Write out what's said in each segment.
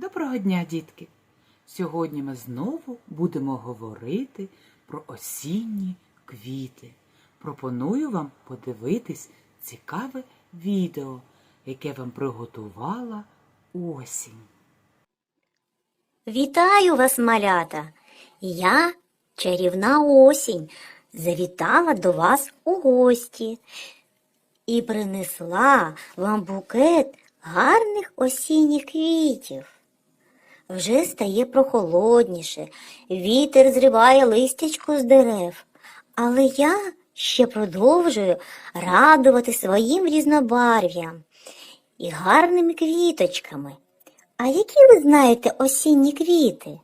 Доброго дня, дітки! Сьогодні ми знову будемо говорити про осінні квіти. Пропоную вам подивитись цікаве відео, яке вам приготувала осінь. Вітаю вас, малята! Я, чарівна осінь, завітала до вас у гості і принесла вам букет гарних осінніх квітів. Вже стає прохолодніше, вітер зриває листячко з дерев, але я ще продовжую радувати своїм різнобарв'ям і гарними квіточками. А які ви знаєте осінні квіти?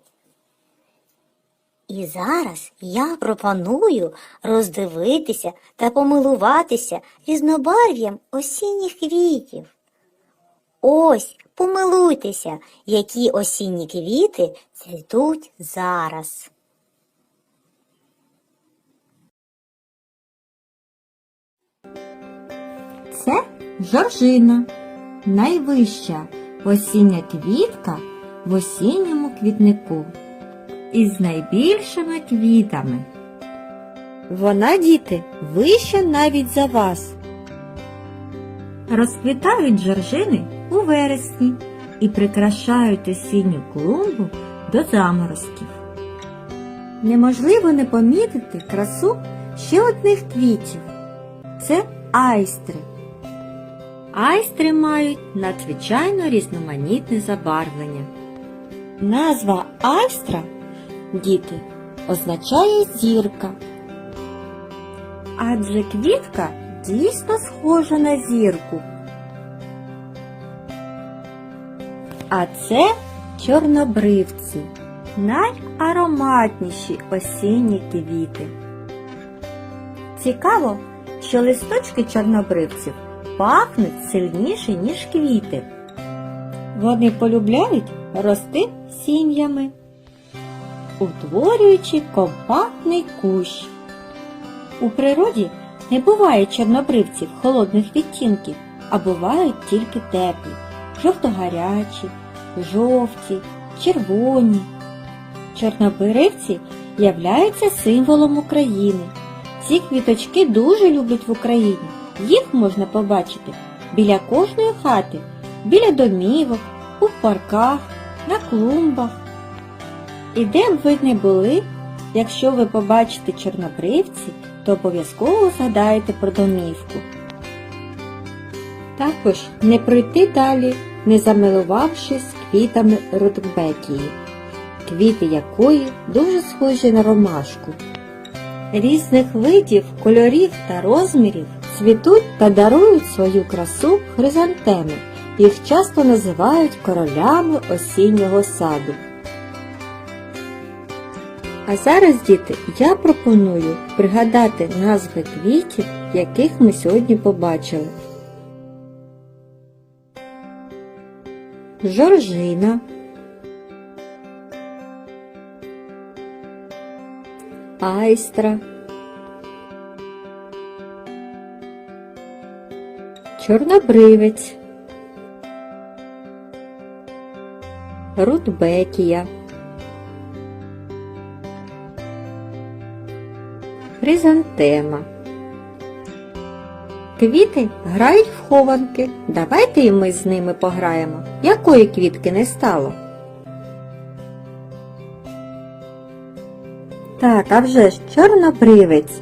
І зараз я пропоную роздивитися та помилуватися різнобарв'ям осінніх квітів. Ось, помилуйтеся, які осінні квіти цвітуть зараз. Це жоржина, найвища осіння квітка в осінньому квітнику із найбільшими квітами. Вона, діти, вища навіть за вас. Розквітають жоржини у вересні і прикрашають осінню клумбу до заморозків. Неможливо не помітити красу ще одних квітів. Це айстри. Айстри мають надзвичайно різноманітне забарвлення. Назва айстра, діти, означає зірка. Адже квітка дійсно схожа на зірку. А це чорнобривці, найароматніші осінні квіти. Цікаво, що листочки чорнобривців пахнуть сильніше, ніж квіти. Вони полюбляють рости сім'ями, утворюючи компактний кущ. У природі не буває чорнобривців холодних відтінків, а бувають тільки теплі, жовтогарячі, жовті, червоні. Чорнобривці являються символом України. Ці квіточки дуже люблять в Україні. Їх можна побачити біля кожної хати, біля домівок, у парках, на клумбах. І де б ви не були, якщо ви побачите чорнобривці, то обов'язково згадаєте про домівку. Також не пройти далі, не замилувавшись квітами рудбекії, квіти якої дуже схожі на ромашку. Різних видів, кольорів та розмірів цвітуть та дарують свою красу хризантеми. Їх часто називають королями осіннього саду. А зараз, діти, я пропоную пригадати назви квітів, яких ми сьогодні побачили. Жоржина, Айстра, Чорнобривець, Рудбекія, Хризантема. Квіти грають в хованки. Давайте і ми з ними пограємо. Якої квітки не стало? Так, а вже ж чорнобривець.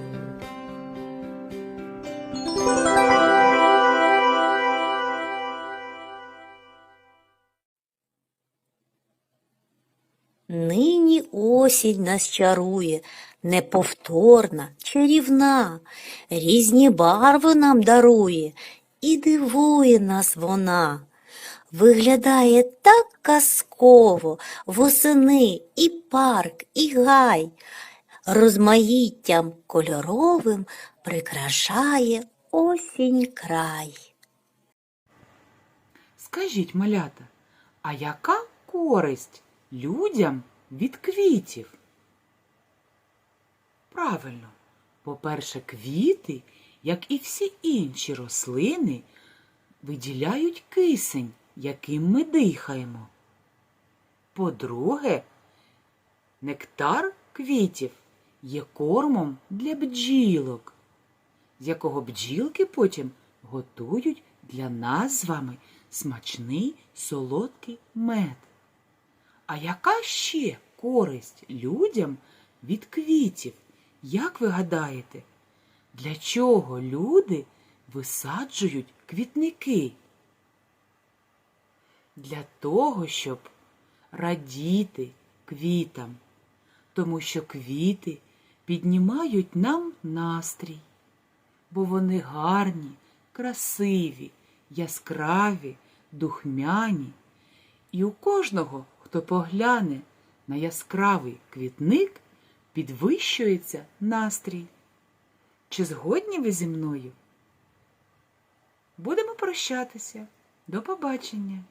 Нині осінь нас чарує, неповторна, чарівна, різні барви нам дарує, і дивує нас вона. Виглядає так казково, восени і парк, і гай, розмаїттям кольоровим прикрашає осінь край. Скажіть, малята, а яка користь людям від квітів? Правильно, по-перше, квіти, як і всі інші рослини, виділяють кисень, яким ми дихаємо. По-друге, нектар квітів є кормом для бджілок, з якого бджілки потім готують для нас з вами смачний солодкий мед. А яка ще користь людям від квітів? Як ви гадаєте, для чого люди висаджують квітники? Для того, щоб радіти квітам, тому що квіти піднімають нам настрій, бо вони гарні, красиві, яскраві, духмяні. І у кожного, хто погляне на яскравий квітник, підвищується настрій. Чи згодні ви зі мною? Будемо прощатися. До побачення!